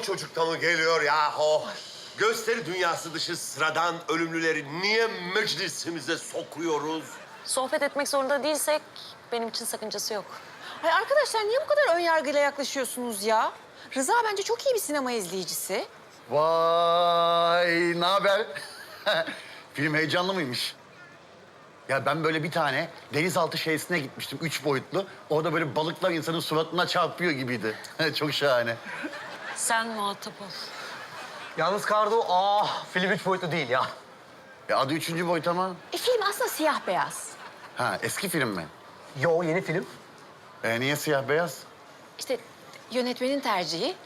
o çocukta mı geliyor yahu? Gösteri dünyası dışı sıradan ölümlüleri niye meclisimize sokuyoruz? Sohbet etmek zorunda değilsek benim için sakıncası yok. Ay arkadaşlar niye bu kadar ön yargıyla yaklaşıyorsunuz ya? Rıza bence çok iyi bir sinema izleyicisi. Vay, ne haber? Film heyecanlı mıymış? Ya ben böyle bir tane denizaltı şeysine gitmiştim, üç boyutlu. Orada böyle balıklar insanın suratına çarpıyor gibiydi. Çok şahane. Sen muhatap ol. Yalnız Kardo, ah film üç boyutlu değil ya. Ya adı üçüncü boyut ama. E film aslında siyah beyaz. Ha, eski film mi? Yo yeni film. E, niye siyah beyaz? İşte yönetmenin tercihi.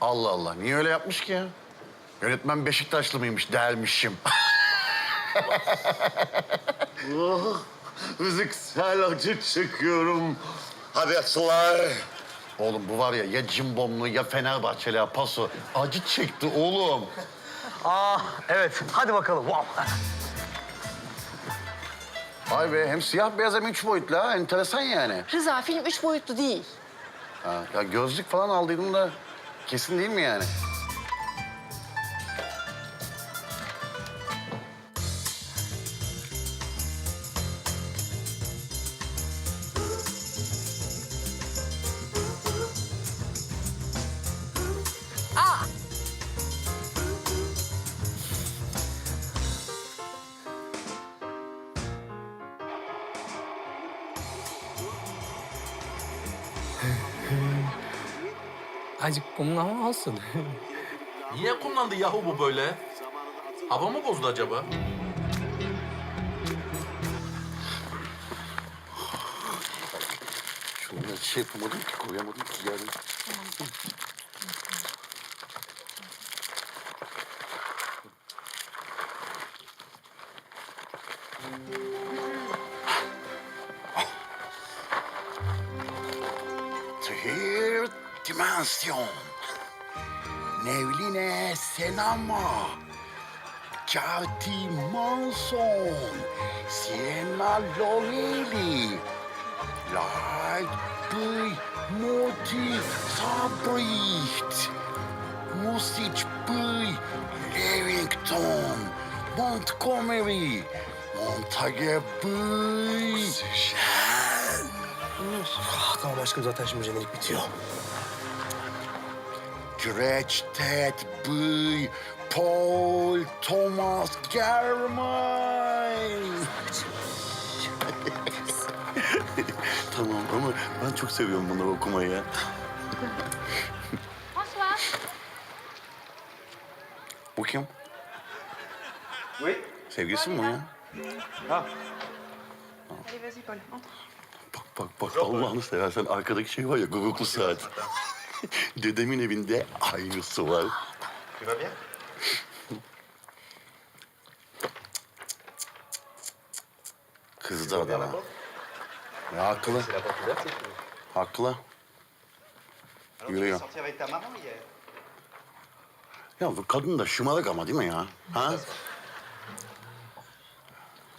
Allah Allah, niye öyle yapmış ki ya? Yönetmen Beşiktaşlı mıymış, dermişim. oh, fiziksel acı çekiyorum. Hadi açılar. Oğlum bu var ya ya cimbomlu ya Fenerbahçeli ya paso. Acı çekti oğlum. Ah evet, hadi bakalım. Wow. Vay be hem siyah beyaz hem üç boyutlu ha. Enteresan yani. Rıza film üç boyutlu değil. Ha, ya gözlük falan aldıydım da kesin değil mi yani? Azıcık kumlama olsun. Niye kumlandı yahu bu böyle? Hava mı bozdu acaba? Şunu da şey yapamadım ki koyamadım ki yani. Tır dimension. Nevline senama. Kati Manson. Sienna Lorelli. Light by Moti Sabricht. Music by Levington. Montgomery. Montague by... Ah, tamam aşkım zaten şimdi jenerik bitiyor. Directed by Paul Thomas Germain. tamam ama ben çok seviyorum bunları okumayı ya. Bu kim? Sevgilisi mi bu ya? Bak bak bak Allah'ını seversen arkadaki şey var ya guguklu saat. Dedemin evinde aynısı var. Tu vas bien? Kızdı adama. Ya haklı. Haklı. Yürüyor. sorti avec ta maman hier Ya bu kadın da şımarık ama değil mi ya? Ha?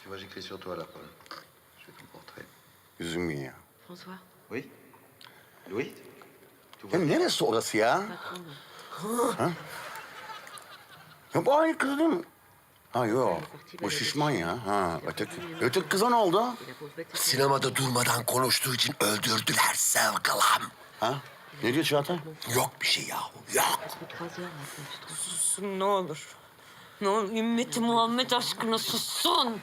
Tu vois, j'écris sur toi là, Paul. Üzülmeyin ya. François. Oui Louis Tu Ya vois neresi orası ya? Ha? Ya bu aynı kız değil mi? Ha yok. Bu şişman ya. Ha öteki. Öteki kıza ne oldu? Sinemada durmadan konuştuğu için öldürdüler sevgilim. Ha? Ne diyor Çağatay? Yok bir şey yahu, yok. Sussun ne olur. Ne olur ümmeti Muhammed aşkına sussun.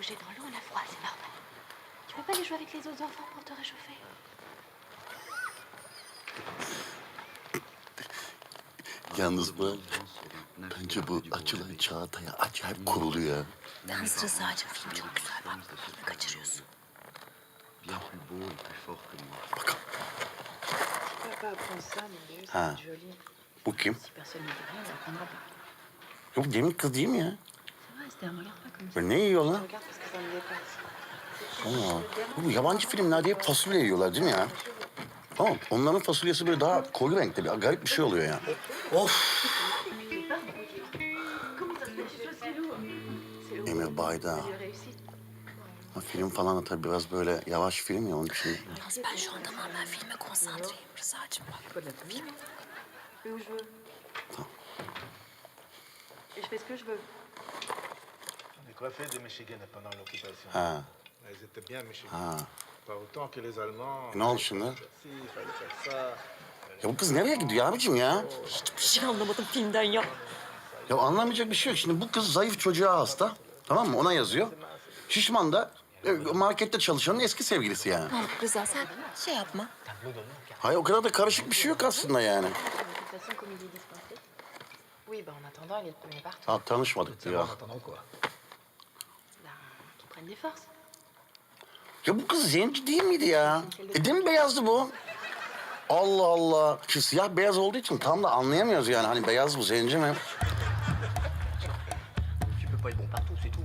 Bouger dans l'eau, la froid, c'est normal. Tu veux pas aller jouer avec les autres enfants pour te réchauffer Yalnız bu bence bu açılan Çağatay'a acayip kurulu ya. Yalnız Rıza'cığım film çok güzel bak. Bunu kaçırıyorsun. Bien plus beau et plus fort que moi. Bakalım. Ha. Bu kim? Yok gemik kız değil mi ya? Böyle ne yiyor lan? Aa, bu yabancı filmlerde hep fasulye yiyorlar değil mi ya? Tamam, onların fasulyesi böyle daha koyu renkli, bir garip bir şey oluyor ya. Of! Emir Bayda. Ha, film falan da tabii biraz böyle yavaş film ya onun için. Yalnız ben şu an tamamen filme konsantreyim Rıza'cığım bak. Film. Je Les coiffés de Michigan pendant l'occupation. Ha. Elles étaient bien Michigan. Ha. Pas autant que les Allemands. Ne oldu şimdi? Si, il fallait faire ça. Ya bu kız nereye gidiyor abicim ya? Hiçbir şey anlamadım filmden ya. Ya anlamayacak bir şey yok. Şimdi bu kız zayıf çocuğa hasta. Tamam mı? Ona yazıyor. Şişman da e, markette çalışanın eski sevgilisi yani. Rıza sen şey yapma. Hayır o kadar da karışık bir şey yok aslında yani. Oui, bah en attendant, il est le premier parti. Ha, tanışmadık diyor. Prenne des forces. Ya bu kız zenci değil miydi ya? E değil mi beyazdı bu? Allah Allah. Şu siyah beyaz olduğu için tam da anlayamıyoruz yani. Hani beyaz mı, zenci mi? Tu peux pas être bon partout, c'est tout.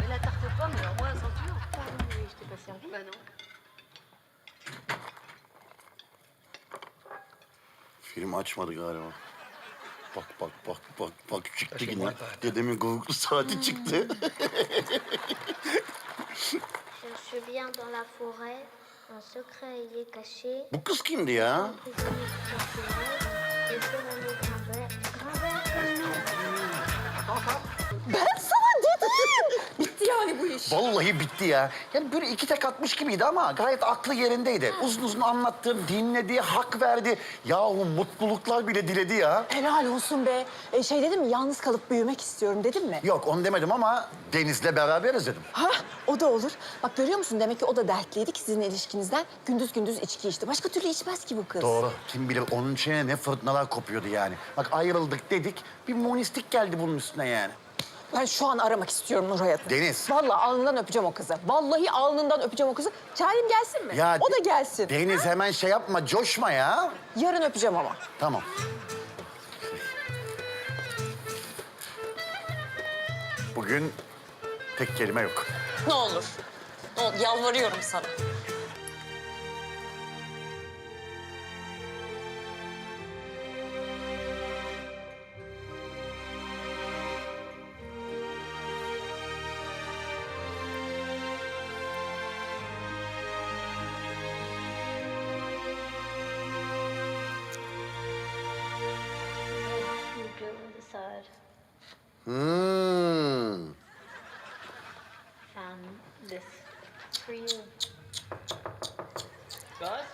Mais la tarte aux pommes, alors moi, la ceinture. Pardon, mais je t'ai pas servi. Bah non. Film açmadı galiba. Bak bak bak bak bak çıktı yine. Dedemin guguklu saati çıktı. dans la forêt. Un secret y est caché. Qu'est-ce qu'il me. Hein Bitti bu iş. Vallahi bitti ya. Yani böyle iki tek atmış gibiydi ama gayet aklı yerindeydi. Uzun uzun anlattım, dinledi, hak verdi. Yahu mutluluklar bile diledi ya. Helal olsun be. E, şey dedim mi yalnız kalıp büyümek istiyorum dedim mi? Yok onu demedim ama Deniz'le beraberiz dedim. Ha o da olur. Bak görüyor musun demek ki o da dertliydi ki sizin ilişkinizden gündüz gündüz içki içti. Başka türlü içmez ki bu kız. Doğru. Kim bilir onun içine ne fırtınalar kopuyordu yani. Bak ayrıldık dedik, bir monistik geldi bunun üstüne yani. Ben şu an aramak istiyorum Nur Hayat'ı. Deniz. Vallahi alnından öpeceğim o kızı. Vallahi alnından öpeceğim o kızı. Çağırayım gelsin mi? Ya o da gelsin. Deniz hemen şey yapma, coşma ya. Yarın öpeceğim ama. Tamam. Bugün tek kelime yok. Ne olur. Ne olur yalvarıyorum sana. Hmm. Found this for you. Gus?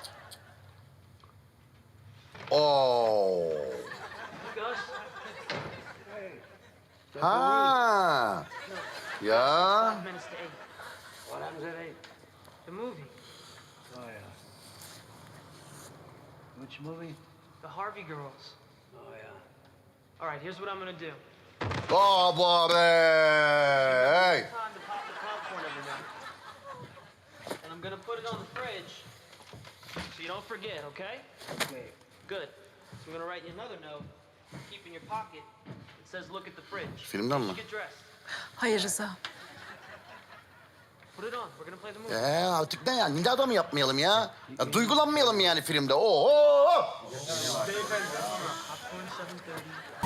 Oo. Gus? Ha. Ya. Minutes to eight. What happens at eight? The movie. Oh, yeah. Which movie? The Harvey Girls. Oh, yeah. All right, here's what I'm gonna do. Baba be. Hey. Time to pop the popcorn every night. And I'm gonna put it on the fridge so you don't forget, okay? Okay. Good. So I'm gonna write you another note. Keep in your pocket. It says, look at the fridge. Filmden mi? Get dressed. Hayır Rıza. Put it on. We're gonna play the movie. Ee, artık ne ya? Nida da mı yapmayalım ya? ya? Duygulanmayalım yani filmde. Oo. Popcorn 7.30.